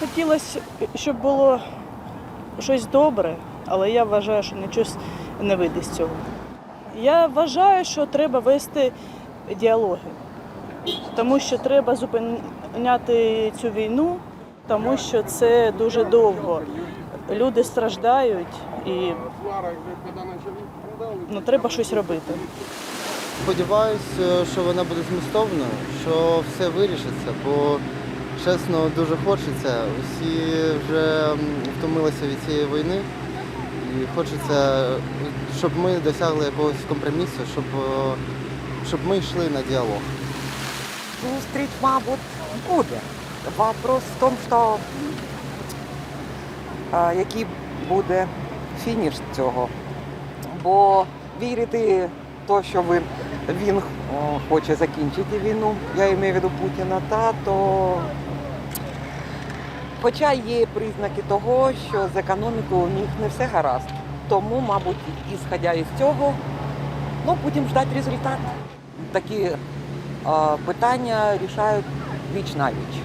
Хотілося, щоб було щось добре, але я вважаю, що нічого не вийде з цього. Я вважаю, що треба вести діалоги, тому що треба зупиняти цю війну, тому що це дуже довго. Люди страждають і ну, треба щось робити. Сподіваюся, що вона буде змістовною, що все вирішиться, бо чесно дуже хочеться. Усі вже втомилися від цієї війни. І хочеться, щоб ми досягли якогось компромісу, щоб, е, щоб ми йшли на діалог. Зустріч, мабуть, буде. Вопрос в тому, що а, який буде фініш цього. Бо вірити те, що ви, він хоче закінчити війну, я маю в виду Путіна, та то. Хоча є признаки того, що з економікою у них не все гаразд. Тому, мабуть, ісходя із цього, ну, будемо ждати результат. Такі е, питання рішають віч на віч.